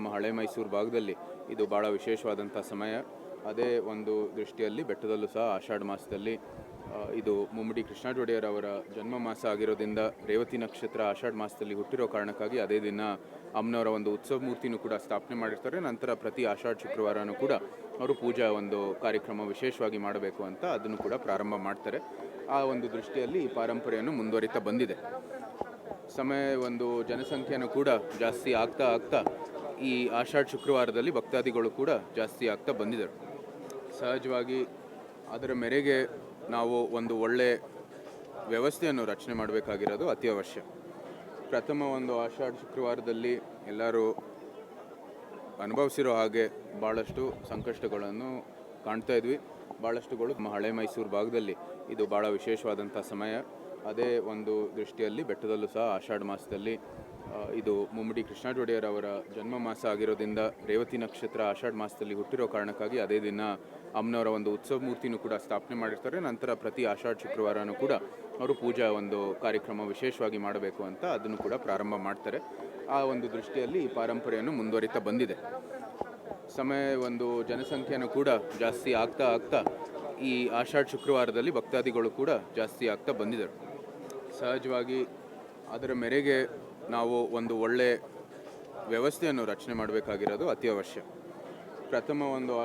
ನಮ್ಮ ಹಳೆ ಮೈಸೂರು ಭಾಗದಲ್ಲಿ ಇದು ಭಾಳ ವಿಶೇಷವಾದಂಥ ಸಮಯ. ಅದೇ ಒಂದು ದೃಷ್ಟಿಯಲ್ಲಿ ಬೆಟ್ಟದಲ್ಲೂ ಸಹ ಆಷಾಢ ಮಾಸದಲ್ಲಿ ಇದು ಮುಮ್ಮಡಿ ಕೃಷ್ಣ ಜನ್ಮ ಮಾಸ ಆಗಿರೋದ್ರಿಂದ ರೇವತಿ ನಕ್ಷತ್ರ ಆಷಾಢ ಮಾಸದಲ್ಲಿ ಹುಟ್ಟಿರೋ ಕಾರಣಕ್ಕಾಗಿ ಅದೇ ದಿನ ಅಮ್ಮನವರ ಒಂದು ಉತ್ಸವ ಮೂರ್ತಿನೂ ಕೂಡ ಸ್ಥಾಪನೆ ಮಾಡಿರ್ತಾರೆ. ನಂತರ ಪ್ರತಿ ಆಷಾಢ ಶುಕ್ರವಾರನೂ ಕೂಡ ಅವರು ಪೂಜಾ ಒಂದು ಕಾರ್ಯಕ್ರಮ ವಿಶೇಷವಾಗಿ ಮಾಡಬೇಕು ಅಂತ ಅದನ್ನು ಕೂಡ ಪ್ರಾರಂಭ ಮಾಡ್ತಾರೆ. ಆ ಒಂದು ದೃಷ್ಟಿಯಲ್ಲಿ ಈ ಪರಂಪರೆಯನ್ನು ಮುಂದುವರಿತಾ ಬಂದಿದೆ. ಸಮಯ ಒಂದು ಜನಸಂಖ್ಯೆಯನ್ನು ಕೂಡ ಜಾಸ್ತಿ ಆಗ್ತಾ ಆಗ್ತಾ ಈ ಆಷಾಢ ಶುಕ್ರವಾರದಲ್ಲಿ ಭಕ್ತಾದಿಗಳು ಕೂಡ ಜಾಸ್ತಿ ಆಗ್ತಾ ಬಂದಿದ್ದಾರೆ. ಸಹಜವಾಗಿ ಅದರ ಮೇರೆಗೆ ನಾವು ಒಂದು ಒಳ್ಳೆ ವ್ಯವಸ್ಥೆಯನ್ನು ರಚನೆ ಮಾಡಬೇಕಾಗಿರೋದು ಅತಿ ಅವಶ್ಯ ಪ್ರಥಮ ಒಂದು ಆಷಾಢ ಶುಕ್ರವಾರದಲ್ಲಿ ಎಲ್ಲರೂ ಅನುಭವಿಸಿರೋ ಹಾಗೆ ಭಾಳಷ್ಟು ಸಂಕಷ್ಟಗಳನ್ನು ಕಾಣ್ತಾ ಇದ್ವಿ. ಭಾಳಷ್ಟುಗಳು ನಮ್ಮ ಹಳೆ ಮೈಸೂರು ಭಾಗದಲ್ಲಿ. ಇದು ಭಾಳ ವಿಶೇಷವಾದಂಥ ಸಮಯ. ಅದೇ ಒಂದು ದೃಷ್ಟಿಯಲ್ಲಿ ಬೆಟ್ಟದಲ್ಲೂ ಸಹ ಆಷಾಢ ಮಾಸದಲ್ಲಿ ಇದು ಮುಮ್ಮಡಿ ಕೃಷ್ಣ ಒಡೆಯರ್ ಅವರ ಜನ್ಮ ಮಾಸ ಆಗಿರೋದ್ರಿಂದ ರೇವತಿ ನಕ್ಷತ್ರ ಆಷಾಢ ಮಾಸದಲ್ಲಿ ಹುಟ್ಟಿರೋ ಕಾರಣಕ್ಕಾಗಿ ಅದೇ ದಿನ ಅಮ್ಮನವರ ಒಂದು ಉತ್ಸವ ಮೂರ್ತಿನೂ ಕೂಡ ಸ್ಥಾಪನೆ ಮಾಡಿರ್ತಾರೆ. ನಂತರ ಪ್ರತಿ ಆಷಾಢ ಶುಕ್ರವಾರನೂ ಕೂಡ ಅವರು ಪೂಜಾ ಒಂದು ಕಾರ್ಯಕ್ರಮ ವಿಶೇಷವಾಗಿ ಮಾಡಬೇಕು ಅಂತ ಅದನ್ನು ಕೂಡ ಪ್ರಾರಂಭ ಮಾಡ್ತಾರೆ. ಆ ಒಂದು ದೃಷ್ಟಿಯಲ್ಲಿ ಈ ಪರಂಪರೆಯನ್ನು ಮುಂದುವರಿತಾ ಬಂದಿದೆ. ಸಮಯ ಒಂದು ಜನಸಂಖ್ಯೆಯನ್ನು ಕೂಡ ಜಾಸ್ತಿ ಆಗ್ತಾ ಆಗ್ತಾ ಈ ಆಷಾಢ ಶುಕ್ರವಾರದಲ್ಲಿ ಭಕ್ತಾದಿಗಳು ಕೂಡ ಜಾಸ್ತಿ ಆಗ್ತಾ ಬಂದಿದ್ದಾರೆ. ಸಹಜವಾಗಿ ಅದರ ಮೇರೆಗೆ ನಾವು ಒಂದು ಒಳ್ಳೆ ವ್ಯವಸ್ಥೆಯನ್ನು ರಚನೆ ಮಾಡಬೇಕಾಗಿರೋದು ಅತ್ಯವಶ್ಯ. ಪ್ರಥಮ ಒಂದು